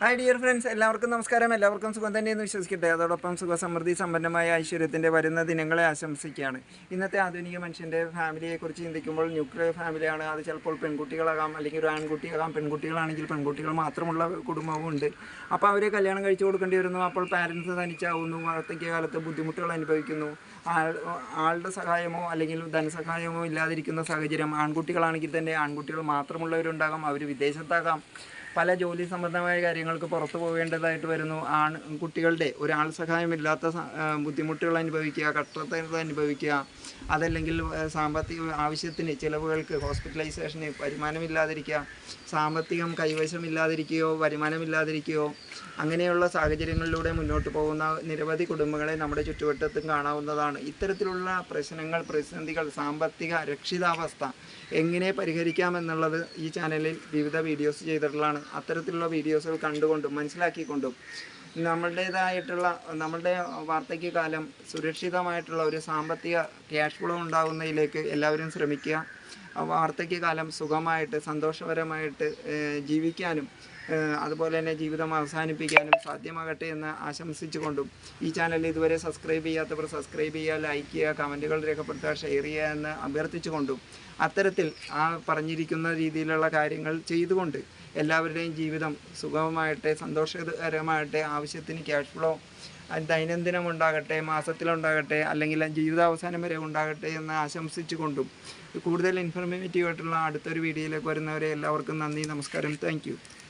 Hi dear friends എല്ലാവർക്കും നമസ്കാരം. എല്ലാവർക്കും സുഖം തന്നെയെന്ന് വിശ്വസിക്കട്ടെ. അതോടൊപ്പം സുഖസമൃദ്ധി സമ്പന്നമായ ഐശ്വര്യത്തിന്റെ വരുന്ന ദിനങ്ങളെ ആശംസിക്കുകയാണ്. ഇന്നത്തെ ആധുനിക മനുഷ്യന്റെ ഫാമിലിയെക്കുറിച്ച് ചിന്തിക്കുമ്പോൾ ന്യൂക്ലിയർ ഫാമിലിയാണ് അത് ചിലപ്പോൾ പെൺകുട്ടികളാകാം അല്ലെങ്കിൽ ഒരു ആൺകുട്ടിയാകാം. പെൺകുട്ടികളാണെങ്കിൽ പെൺകുട്ടികൾ മാത്രമുള്ള കുടുംബവും ഉണ്ട്. അപ്പോൾ അവരെ കല്യാണം കഴിച്ചു കൊടുക്കേണ്ടി വരുന്നു. അപ്പോൾ പാരൻസ് തനിച്ചാവുന്നു. വാർദ്ധക്യകാലത്ത് ബുദ്ധിമുട്ടുകൾ അനുഭവിക്കുന്നു. ആളുടെ സഹായമോ അല്ലെങ്കിൽ ധനസഹായമോ ഇല്ലാതിരിക്കുന്ന സാഹചര്യം ആൺകുട്ടികളാണെങ്കിൽ തന്നെ ആൺകുട്ടികൾ മാത്രമുള്ളവരുണ്ടാകാം. അവർ വിദേശത്താകാം. പല ജോലി സംബന്ധമായ കാര്യങ്ങൾക്ക് പുറത്തു പോകേണ്ടതായിട്ട് വരുന്നു. ആൺ കുട്ടികളുടെ ഒരാൾ സഹായമില്ലാത്ത ബുദ്ധിമുട്ടുകൾ അനുഭവിക്കുക കഷ്ടത അനുഭവിക്കുക അതല്ലെങ്കിൽ സാമ്പത്തിക ആവശ്യത്തിന് ചിലവുകൾക്ക് ഹോസ്പിറ്റലൈസേഷന് വരുമാനമില്ലാതിരിക്കുക സാമ്പത്തികം കൈവശമില്ലാതിരിക്കുകയോ വരുമാനമില്ലാതിരിക്കുകയോ അങ്ങനെയുള്ള സാഹചര്യങ്ങളിലൂടെ മുന്നോട്ട് പോകുന്ന നിരവധി കുടുംബങ്ങളെ നമ്മുടെ ചുറ്റുവട്ടത്തും കാണാവുന്നതാണ്. ഇത്തരത്തിലുള്ള പ്രശ്നങ്ങൾ പ്രതിസന്ധികൾ സാമ്പത്തിക അരക്ഷിതാവസ്ഥ എങ്ങനെ പരിഹരിക്കാമെന്നുള്ളത് ഈ ചാനലിൽ വിവിധ വീഡിയോസ് ചെയ്തിട്ടുള്ളതാണ്. അത്തരത്തിലുള്ള വീഡിയോസുകൾ കണ്ടുകൊണ്ടും മനസ്സിലാക്കിക്കൊണ്ടും നമ്മളുടേതായിട്ടുള്ള നമ്മളുടെ വാർദ്ധക്യകാലം സുരക്ഷിതമായിട്ടുള്ള ഒരു സാമ്പത്തിക ക്യാഷ് ഫ്ലോ ഉണ്ടാകുന്നതിലേക്ക് എല്ലാവരും ശ്രമിക്കുക. വാർദ്ധക്യകാലം സുഖമായിട്ട് സന്തോഷപരമായിട്ട് ജീവിക്കാനും അതുപോലെ തന്നെ ജീവിതം അവസാനിപ്പിക്കാനും സാധ്യമാകട്ടെ എന്ന് ആശംസിച്ചുകൊണ്ടും ഈ ചാനൽ ഇതുവരെ സബ്സ്ക്രൈബ് ചെയ്യാത്തവർ സബ്സ്ക്രൈബ് ചെയ്യുക ലൈക്ക് ചെയ്യുക കമന്റുകൾ രേഖപ്പെടുത്തുക ഷെയർ ചെയ്യുക എന്ന് അഭ്യർത്ഥിച്ചുകൊണ്ടും അത്തരത്തിൽ ആ പറഞ്ഞിരിക്കുന്ന രീതിയിലുള്ള കാര്യങ്ങൾ ചെയ്തുകൊണ്ട് എല്ലാവരുടെയും ജീവിതം സുഗമമായിട്ടെ സന്തോഷകരമായിട്ടെ ആവശ്യത്തിന് ക്യാഷ് ഫ്ലോ ദൈനംദിനം ഉണ്ടാകട്ടെ മാസത്തിലുണ്ടാകട്ടെ അല്ലെങ്കിൽ ജീവിതാവസാനം വരെ ഉണ്ടാകട്ടെ എന്ന് ആശംസിച്ചുകൊണ്ടും കൂടുതൽ ഇൻഫർമേറ്റീവ് ആയിട്ടുള്ള അടുത്തൊരു വീഡിയോയിലേക്ക് വരുന്നവരെ എല്ലാവർക്കും നന്ദി നമസ്കാരം താങ്ക്